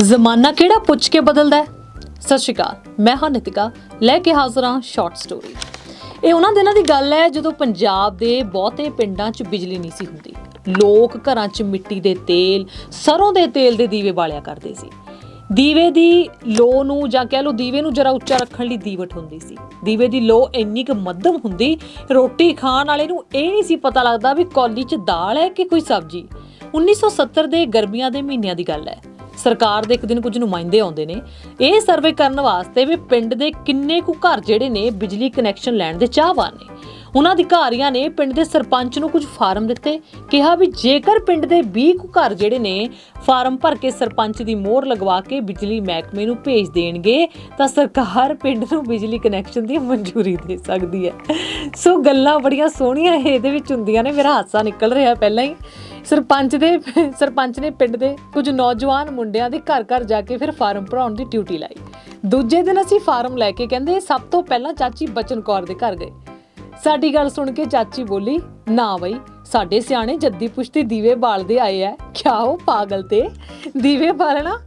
ਜ਼ਮਾਨਾ ਕਿਹੜਾ ਪੁੱਛ ਕੇ ਬਦਲਦਾ ਹੈ? ਸਤਿ ਸ਼੍ਰੀ ਅਕਾਲ, ਮੈਂ ਹਾਂ ਨਿਤਿਕਾ, ਲੈ ਕੇ ਹਾਜ਼ਰ ਹਾਂ ਸ਼ਾਰਟ ਸਟੋਰੀ ਇਹ ਉਹਨਾਂ ਦਿਨਾਂ ਦੀ ਗੱਲ ਹੈ ਜਦੋਂ ਪੰਜਾਬ ਦੇ ਬਹੁਤੇ ਪਿੰਡਾਂ 'ਚ ਬਿਜਲੀ ਨਹੀਂ ਸੀ ਹੁੰਦੀ। ਲੋਕ ਘਰਾਂ 'ਚ ਮਿੱਟੀ ਦੇ ਤੇਲ, ਸਰੋਂ ਦੇ ਤੇਲ ਦੇ ਦੀਵੇ ਬਾਲਿਆ ਕਰਦੇ ਸੀ। ਦੀਵੇ ਦੀ ਲੋ ਨੂੰ ਜਾਂ ਕਹਿ ਲਓ ਦੀਵੇ ਨੂੰ ਜਰਾ ਉੱਚਾ ਰੱਖਣ ਲਈ ਦੀਵਟ ਹੁੰਦੀ ਸੀ। ਦੀਵੇ ਦੀ ਲੋ ਇੰਨੀ ਕੁ ਮੱਧਮ ਹੁੰਦੀ, ਰੋਟੀ ਖਾਣ ਵਾਲੇ ਨੂੰ ਇਹ ਨਹੀਂ ਸੀ ਪਤਾ ਲੱਗਦਾ ਵੀ ਕੌਲੀ 'ਚ ਦਾਲ ਹੈ ਕਿ ਕੋਈ ਸਬਜ਼ੀ। 1970 ਦੇ ਗਰਮੀਆਂ ਦੇ ਮਹੀਨਿਆਂ ਦੀ ਗੱਲ ਹੈ। ਸਰਕਾਰ ਦੇ ਇੱਕ ਦਿਨ ਕੁਝ ਨੁਮਾਇੰਦੇ ਆਉਂਦੇ ਨੇ, ਇਹ ਸਰਵੇ ਕਰਨ ਵਾਸਤੇ ਵੀ ਪਿੰਡ ਦੇ ਕਿੰਨੇ ਕੁ ਘਰ ਜਿਹੜੇ ਨੇ ਬਿਜਲੀ ਕਨੈਕਸ਼ਨ ਲੈਣ ਦੇ ਚਾਹਵਾਨ ਨੇ। ਉਹਨਾਂ ਅਧਿਕਾਰੀਆਂ ਨੇ ਪਿੰਡ ਦੇ ਸਰਪੰਚ ਨੂੰ ਕੁਝ ਫਾਰਮ ਦਿੱਤੇ, ਕਿਹਾ ਵੀ ਜੇਕਰ ਪਿੰਡ ਦੇ 20 ਕੁ ਘਰ ਜਿਹੜੇ ਨੇ, ਫਾਰਮ ਭਰ ਕੇ ਸਰਪੰਚ ਦੀ ਮੋਹਰ ਲਗਵਾ ਕੇ ਬਿਜਲੀ ਮਹਿਕਮੇ ਨੂੰ ਭੇਜ ਦੇਣਗੇ, ਤਾਂ ਸਰਕਾਰ ਪਿੰਡ ਨੂੰ ਬਿਜਲੀ ਕਨੈਕਸ਼ਨ ਦੀ ਮਨਜ਼ੂਰੀ ਦੇ ਸਕਦੀ ਹੈ। ਸੋ ਗੱਲਾਂ ਬੜੀਆਂ ਸੋਹਣੀਆਂ ਇਹਦੇ ਵਿੱਚ ਹੁੰਦੀਆਂ ਨੇ, ਮੇਰਾ ਹਾਸਾ ਨਿਕਲ ਰਿਹਾ ਪਹਿਲਾਂ ਹੀ। ਸਰਪੰਚ ਦੇ, ਸਰਪੰਚ ਨੇ ਪਿੰਡ ਦੇ ਕੁਝ ਨੌਜਵਾਨ ਮੁੰਡਿਆਂ ਦੇ ਘਰ ਘਰ ਜਾ ਕੇ ਫਿਰ ਫਾਰਮ ਭਰਾਉਣ ਦੀ ਡਿਊਟੀ ਲਾਈ। ਦੂਜੇ ਦਿਨ ਅਸੀਂ ਫਾਰਮ ਲੈ ਕੇ ਕਹਿੰਦੇ, ਸਭ ਤੋਂ ਪਹਿਲਾਂ ਚਾਚੀ ਬਚਨ ਕੌਰ ਦੇ ਘਰ ਗਏ। ਸਾਡੀ ਗੱਲ ਸੁਣ ਕੇ ਚਾਚੀ ਬੋਲੀ, ਨਾ ਬਈ, ਸਾਡੇ ਸਿਆਣੇ ਜੱਦੀ ਪੁਸ਼ਤੀ ਦੀਵੇ ਬਾਲਦੇ ਆਏ ਐ। ਕਿਆ ਉਹ ਪਾਗਲ ਤੇ? ਦੀਵੇ ਬਾਲਣਾ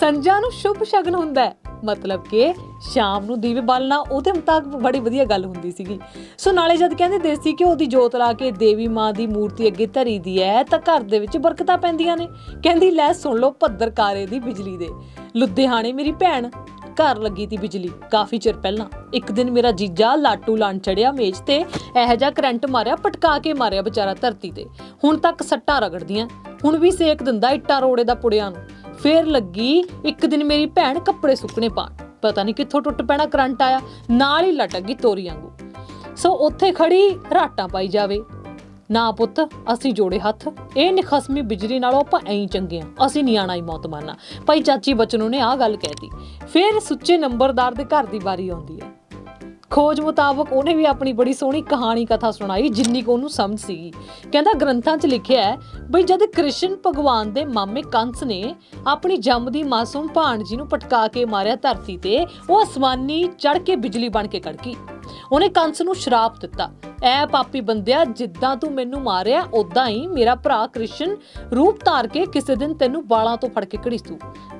ਸੰਜਾ ਨੂੰ ਸ਼ੁਭ ਸ਼ਗਨ ਹੁੰਦਾ ਹੈ ਮਤਲਬ ਕਿ ਸ਼ਾਮ ਨੂੰ ਦੀਵੇ ਬਾਲਣਾ ਉਹਦੇ ਮੁਤਾਬਕ ਬੜੀ ਵਧੀਆ ਗੱਲ ਹੁੰਦੀ ਸੀਗੀ। ਸੋ ਨਾਲੇ ਜਦ ਕਹਿੰਦੇ ਦੇਸੀ ਘਿਓ ਦੀ ਜੋਤ ਲਾ ਕੇ ਦੇਵੀ ਮਾਂ ਦੀ ਮੂਰਤੀ ਅੱਗੇ ਧਰੀ ਦੀ ਐ, ਤਾਂ ਘਰ ਦੇ ਵਿੱਚ ਬਰਕਤਾਂ ਪੈਂਦੀਆਂ ਨੇ। ਕਹਿੰਦੀ, ਲੈ ਸੁਣ ਲਓ ਭੱਦਰਕਾਰੇ ਦੀ ਬਿਜਲੀ ਦੇ। ਲੁਧਿਆਣੇ ਮੇਰੀ ਭੈਣ ਘਰ ਲੱਗੀ ਤੀ ਬਿਜਲੀ। ਕਾਫੀ ਚਿਰ ਪਹਿਲਾਂ। ਇੱਕ ਦਿਨ ਮੇਰਾ ਜੀਜਾ ਲਾਟੂ ਲਾਣ ਚੜਿਆ ਮੇਜ਼ ਤੇ, ਇਹੋ ਜਿਹਾ ਕਰੰਟ ਮਾਰਿਆ, ਪਟਕਾ ਕੇ ਮਾਰਿਆ ਵਿਚਾਰਾ ਧਰਤੀ ਤੇ। ਹੁਣ ਤੱਕ ਸੱਟਾਂ ਰਗੜਦੀਆਂ। ਹੁਣ ਵੀ ਸੇਕ ਦਿੰਦਾ ਇੱਟਾਂ ਰੋੜੇ ਦਾ ਪੁੜਿਆਂ ਨੂੰ। ਫੇਰ ਲੱਗੀ ਇੱਕ ਦਿਨ ਮੇਰੀ ਭੈਣ ਕੱਪੜੇ ਸੁੱਕਣੇ ਪਾਣ ਪਤਾ ਨਹੀਂ ਕਿੱਥੋਂ ਟੁੱਟ ਪੈਣਾ ਕਰੰਟ ਆਇਆ। ਨਾਲ ਹੀ ਲਟਕ ਗਈ ਤੋਰੀ ਵਾਂਗੂ। ਸੋ ਉੱਥੇ ਖੜੀ ਰਾਟਾਂ ਪਾਈ ਜਾਵੇ। ਨਾ ਪੁੱਤ, ਅਸੀਂ ਜੋੜੇ ਹੱਥ। ਇਹ ਨਿਖਸਮੀ ਬਿਜਲੀ ਨਾਲੋਂ ਆਪਾਂ ਐਂ ਚੰਗੇ ਆ। ਅਸੀਂ ਨਹੀਂ ਆਣਾ ਹੀ ਮੌਤ ਮਾਰਨਾ ਭਾਈ ਚਾਚੀ ਬਚਨੂ ਨੇ ਆਹ ਗੱਲ ਕਹਿਤੀ ਫਿਰ ਸੁੱਚੇ ਨੰਬਰਦਾਰ ਦੇ ਘਰ ਦੀ ਵਾਰੀ ਆਉਂਦੀ ਹੈ ਖੋਜ ਮੁਤਾਬਕ ਉਹਨੇ ਵੀ ਆਪਣੀ ਬੜੀ ਸੋਹਣੀ ਕਹਾਣੀ ਕਥਾ ਸੁਣਾਈ, ਜਿੰਨੀ ਕੋ ਉਹਨੂੰ ਸਮਝ ਸੀਗੀ। ਕਹਿੰਦਾ ਗ੍ਰੰਥਾਂ 'ਚ ਲਿਖਿਆ ਹੈ, ਬਈ ਜਦ ਕ੍ਰਿਸ਼ਨ ਭਗਵਾਨ ਦੇ ਮਾਮੇ ਕੰਸ ਨੇ ਆਪਣੀ ਜੰਮਦੀ ਮਾਸੂਮ ਭਾਣਜੀ ਨੂੰ ਪਟਕਾ ਕੇ ਮਾਰਿਆ ਧਰਤੀ ਤੇ, ਉਹ ਅਸਮਾਨੀ ਚੜ ਕੇ ਬਿਜਲੀ ਬਣ ਕੇ ਕੜਕੀ। ਉਹਨੇ ਕੰਸ ਨੂੰ ਸ਼ਰਾਪ ਦਿੱਤਾ। ਐ ਪਾਪੀ ਬੰਦਿਆ, ਜਿੱਦਾਂ ਤੂੰ ਮੈਨੂੰ ਮਾਰਿਆ ਉਦਾਂ ਹੀ ਮੇਰਾ ਭਰਾ ਕ੍ਰਿਸ਼ਨ ਰੂਪ ਧਾਰ ਕੇ ਕਿਸੇ ਦਿਨ ਤੈਨੂੰ ਬਾਲਾਂ ਤੋਂ ਫੜ ਕੇ ਘੜੀਸੂ।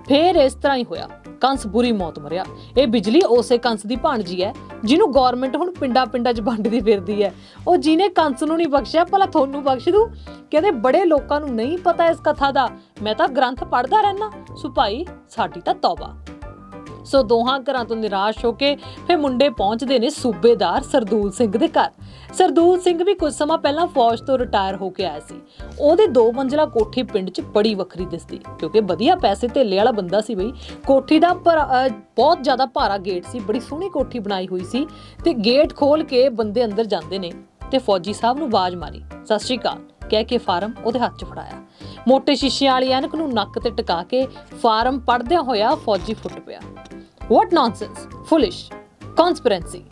ਫੇਰ ਇਸ ਤਰ੍ਹਾਂ ਹੀ ਹੋਇਆ। ਕੰਸ ਬੁਰੀ ਮੌਤ ਮਰਿਆ। ਇਹ ਬਿਜਲੀ ਉਸੇ ਕੰਸ ਦੀ ਭਾਣਜੀ ਹੈ ਜਿਹਨੂੰ ਗਵਰਨਮੈਂਟ ਹੁਣ ਪਿੰਡਾਂ ਪਿੰਡਾਂ 'ਚ ਵੰਡਦੀ ਫਿਰਦੀ ਹੈ ਉਹ ਜਿਹਨੇ ਕੰਸ ਨੂੰ ਨਹੀਂ ਬਖਸ਼ਿਆ, ਭਲਾ ਤੁਹਾਨੂੰ ਬਖਸ਼ ਦੂ? ਕਹਿੰਦੇ, ਬੜੇ ਲੋਕਾਂ ਨੂੰ ਨਹੀਂ ਪਤਾ ਇਸ ਕਥਾ ਦਾ। ਮੈਂ ਤਾਂ ਗ੍ਰੰਥ ਪੜ੍ਹਦਾ ਰਹਿਣਾ ਸੁਭਾਈ, ਸਾਡੀ ਤਾਂ ਤੌਬਾ। ਸੋ ਦੋਹਾਂ ਘਰਾਂ ਤੋਂ ਨਿਰਾਸ਼ ਹੋ ਕੇ ਫਿਰ ਮੁੰਡੇ ਪਹੁੰਚਦੇ ਨੇ ਸੂਬੇਦਾਰ ਸਰਦੂਲ ਸਿੰਘ ਦੇ ਘਰ। ਸਰਦੂਲ ਸਿੰਘ ਵੀ ਕੁਝ ਸਮਾਂ ਪਹਿਲਾਂ ਫੌਜ ਤੋਂ ਰਿਟਾਇਰ ਹੋ ਕੇ ਆਇਆ ਸੀ। ਉਹਦੇ ਦੋ ਮੰਜ਼ਲਾ ਕੋਠੀ ਪਿੰਡ 'ਚ ਬੜੀ ਵੱਖਰੀ ਦਿਸਦੀ, ਕਿਉਂਕਿ ਵਧੀਆ ਪੈਸੇ ਧੇਲੇ ਵਾਲਾ ਬੰਦਾ ਸੀ ਬਈ। ਕੋਠੀ ਦਾ ਭਰਾ- ਬਹੁਤ ਜ਼ਿਆਦਾ ਭਾਰਾ ਗੇਟ ਸੀ, ਬੜੀ ਸੋਹਣੀ ਕੋਠੀ ਬਣਾਈ ਹੋਈ ਸੀ ਤੇ ਗੇਟ ਖੋਲ ਕੇ ਬੰਦੇ ਅੰਦਰ ਜਾਂਦੇ ਨੇ ਤੇ ਫੌਜੀ ਸਾਹਿਬ ਨੂੰ ਆਵਾਜ਼ ਮਾਰੀ, ਸਤਿ ਸ਼੍ਰੀ ਅਕਾਲ। ਕਹਿ ਕੇ ਫਾਰਮ ਉਹਦੇ ਹੱਥ 'ਚ ਫੜਾਇਆ। ਮੋਟੇ ਸ਼ੀਸ਼ਿਆਂ ਵਾਲੀ ਐਨਕ ਨੂੰ ਨੱਕ ਤੇ ਟਿਕਾ ਕੇ ਫਾਰਮ ਪੜਦਿਆਂ ਹੋਇਆ ਫੌਜੀ ਫੁੱਟ ਪਿਆ। ਵਾਟ ਨੌਨਸੈਂਸ ਫੁਲਿਸ਼ ਕਨਸਪੀਰੈਂਸੀ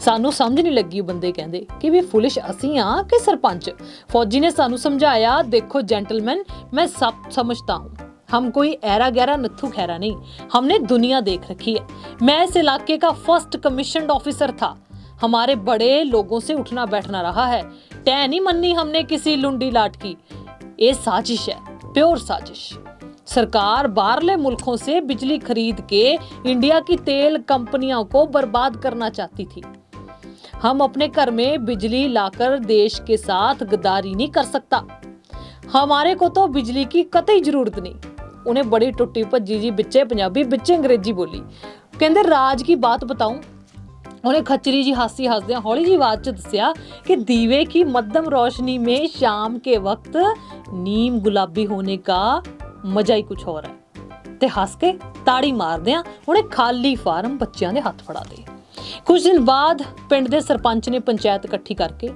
ਸਾਨੂੰ ਸਮਝ ਨਹੀਂ ਲੱਗੀ ਉਹ ਬੰਦੇ ਕਹਿੰਦੇ ਕਿ ਵੀ ਫੁਲਿਸ਼ ਅਸੀਂ ਆ ਕਿ ਸਰਪੰਚ। ਫੌਜੀ ਨੇ ਸਾਨੂੰ ਸਮਝਾਇਆ, ਦੇਖੋ ਜੈਂਟਲਮੈਨ ਮੈਂ ਸਭ ਸਮਝਤਾ ਹੂੰ। हम कोई ऐरा गैरा नथु खैरा नहीं हमने दुनिया देख रखी है मैं इस इलाके का फर्स्ट कमीशन ऑफिसर था हमारे बड़े लोगों से उठना बैठना रहा है टह नहीं मननी हमने किसी लुंडी लाट ਇਹ साजिश है प्योर साजिश सरकार बाहरले मुल्कों से बिजली खरीद के इंडिया की तेल कंपनियों को बर्बाद करना चाहती थी हम अपने घर में बिजली लाकर देश के साथ गद्दारी नहीं कर सकता हमारे को तो बिजली की कतई जरूरत नहीं उन्हें बड़ी टुट्टी भज्जी जी बिच्चे पंजाबी बिच्चे अंग्रेजी बोली कहते राज की बात बताऊं ਉਹਨੇ खचरी जी हंसी हंसदे हौली जी आवाज च दसिया कि दीवे की मध्यम रोशनी में शाम के वक्त नीम गुलाबी होने का मजा ही कुछ और है ਤੇ ਹੱਸ ਕੇ ਤਾੜੀ ਮਾਰਦਿਆਂ ਉਹਨੇ ਖਾਲੀ ਫਾਰਮ ਬੱਚਿਆਂ ਦੇ ਹੱਥ ਫੜਾ ਦੇ ਕੁਝ ਦਿਨ ਬਾਅਦ ਪਿੰਡ ਦੇ ਸਰਪੰਚ ਨੇ ਪੰਚਾਇਤ ਇਕੱਠੀ ਕਰਕੇ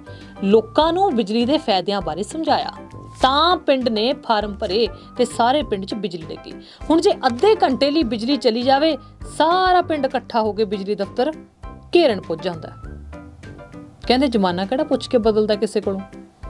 ਲੋਕਾਂ ਨੂੰ ਬਿਜਲੀ ਦੇ ਫਾਇਦਿਆਂ ਬਾਰੇ ਸਮਝਾਇਆ ਤਾਂ ਪਿੰਡ ਨੇ ਫਾਰਮ ਭਰੇ ਤੇ ਸਾਰੇ ਪਿੰਡ 'ਚ ਬਿਜਲੀ ਲੱਗੀ ਹੁਣ ਜੇ ਅੱਧੇ ਘੰਟੇ ਲਈ ਬਿਜਲੀ ਚਲੀ ਜਾਵੇ ਸਾਰਾ ਪਿੰਡ ਇਕੱਠਾ ਹੋ ਕੇ ਬਿਜਲੀ ਦਫ਼ਤਰ ਘੇਰਨ ਪੁੱਜ ਜਾਂਦਾ। ਕਹਿੰਦੇ ਜ਼ਮਾਨਾ ਕਿਹੜਾ ਪੁੱਛ ਕੇ ਬਦਲਦਾ ਕਿਸੇ ਕੋਲੋਂ?